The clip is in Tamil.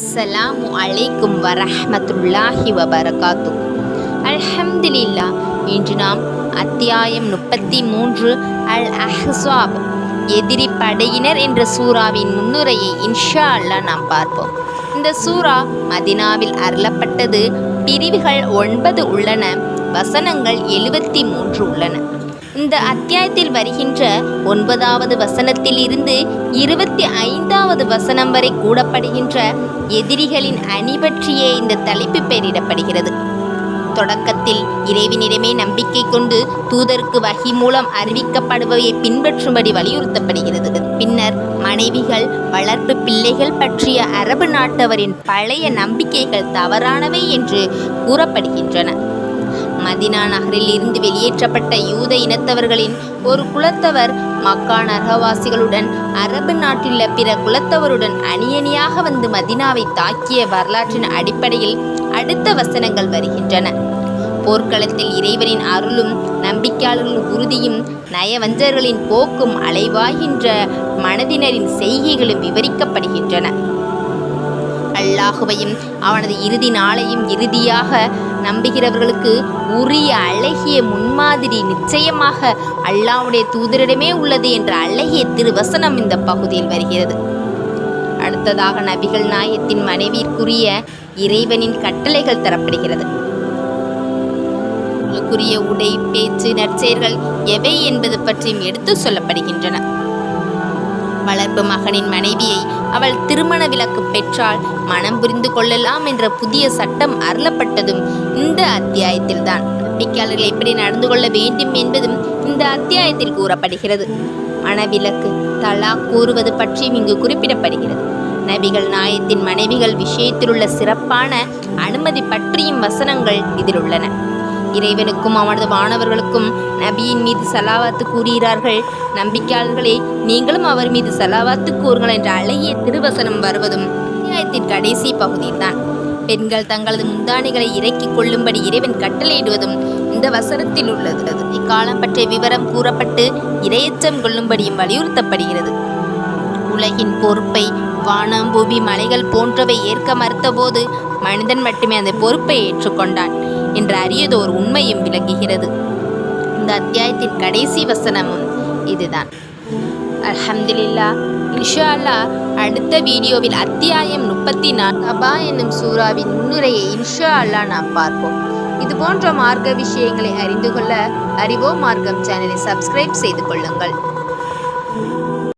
அஸ்ஸலாமு அலைக்கும் வரஹமத்துல்லாஹி வபரகாத்து அல்ஹம்துலில்லா இன்று நாம் அத்தியாயம் முப்பத்தி மூன்று அல் அஹ்சாப் எதிரி படையினர் என்ற சூறாவின் முன்னுரையை இன்ஷா அல்லாஹ் நாம் பார்ப்போம். இந்த சூரா மதினாவில் அருளப்பட்டது பிரிவுகள் ஒன்பது உள்ளன வசனங்கள் எழுபத்தி மூன்று உள்ளன. இந்த அத்தியாயத்தில் வருகின்ற ஒன்பதாவது வசனத்தில் இருந்து இருபத்தி ஐந்தாவது வசனம் வரை கூடப்படுகின்ற எதிரிகளின் அணி பற்றியே இந்த தலைப்பு பெயரிடப்படுகிறது. தொடக்கத்தில் இறைவனிடமே நம்பிக்கை கொண்டு தூதருக்கு வகி மூலம் அறிவிக்கப்படுபவையை பின்பற்றும்படி வலியுறுத்தப்படுகிறது. பின்னர் மனைவிகள் வளர்ப்பு பிள்ளைகள் பற்றிய அரபு நாட்டவரின் பழைய நம்பிக்கைகள் தவறானவை என்று கூறப்படுகின்றன. மதினா நகரில் இருந்து வெளியேற்றப்பட்ட யூத இனத்தவர்களின் ஒரு குலத்தவர் மக்கா நரகவாசிகளுடன் அரபு நாட்டிலுள்ள பிற குலத்தவருடன் அணியணியாக வந்து மதினாவை தாக்கிய வரலாற்றின் அடிப்படையில் அடுத்த வசனங்கள் வருகின்றன. போர்க்களத்தில் இறைவனின் அருளும் நம்பிக்கையாளர்களின் உறுதியும் நயவஞ்சர்களின் போக்கும் அலைவாகின்ற மனதினரின் செய்கைகளும் விவரிக்கப்படுகின்றன. அல்லாஹுவையும் அவனது இறுதி நாளையும் இறுதியாக நம்புகிறவர்களுக்கு உரிய அழகிய முன்மாதிரி நிச்சயமாக அல்லாஹ்வுடைய தூதரிடமே உள்ளது என்ற அழகிய திருவசனம் இந்த பகுதியில் வருகிறது. அடுத்ததாக நபிகள் நாயத்தின் மனைவிற்குரிய இறைவனின் கட்டளைகள் தரப்படுகிறது. உங்களுக்குரிய உடை பேச்சு நற்செயல்கள் எவை என்பது பற்றியும் எடுத்து சொல்லப்படுகின்றன. வளர்ப்பு மகனின் மனைவியை அவள் திருமண விலக்கு பெற்றால் மனம் புரிந்து கொள்ளலாம் என்ற புதிய சட்டம் அருளப்பட்டதும் இந்த அத்தியாயத்தில்தான். நம்பிக்கையாளர்கள் எப்படி நடந்து கொள்ள வேண்டும் என்பதும் இந்த அத்தியாயத்தில் கூறப்படுகிறது. மனவிலக்கு தலா கூறுவது பற்றியும் இங்கு குறிப்பிடப்படுகிறது. நபிகள் நாயத்தின் மனைவிகள் விஷயத்தில் உள்ள சிறப்பான அனுமதி பற்றியும் வசனங்கள் இதில் உள்ளன இறைவனுக்கும் அவனது வானவர்களுக்கும் நபியின் மீது சலாவாத்து கூறுகிறார்கள். நம்பிக்கையாளர்களே நீங்களும் அவர் மீது சலாவாத்து கூறுங்கள் என்ற அழகிய திருவசனம் வருவதும் அத்தியாயத்தின் கடைசி பகுதியில்தான் பெண்கள் தங்களது முந்தானிகளை இறக்கிக் கொள்ளும்படி இறைவன் கட்டளையிடுவதும் இந்த வசனத்தில் உள்ளது. இக்காலம் பற்றிய விவரம் கூறப்பட்டு இரையச்சம் கொள்ளும்படியும் வலியுறுத்தப்படுகிறது. உலகின் பொறுப்பை வானம் பூமி மலைகள் போன்றவை ஏற்க மறுத்தபோது மனிதன் மட்டுமே அந்த பொறுப்பை ஏற்றுக்கொண்டான். என்ற அரியதோர் உண்மையும் விளங்குகிறது. இந்த அத்தியாயத்தின் கடைசி வசனமும் இதுதான். அல்ஹம்துலில்லா இன்ஷா அல்லாஹ் அடுத்த வீடியோவில் அத்தியாயம் முப்பத்தி நான்கு அபா என்னும் சூறாவின் முன்னுரையை இன்ஷா அல்லாஹ் நாம் பார்ப்போம். இது போன்ற மார்க்க விஷயங்களை அறிந்து கொள்ள அறிவோ மார்க்கம் சேனலை சப்ஸ்கிரைப் செய்து கொள்ளுங்கள்.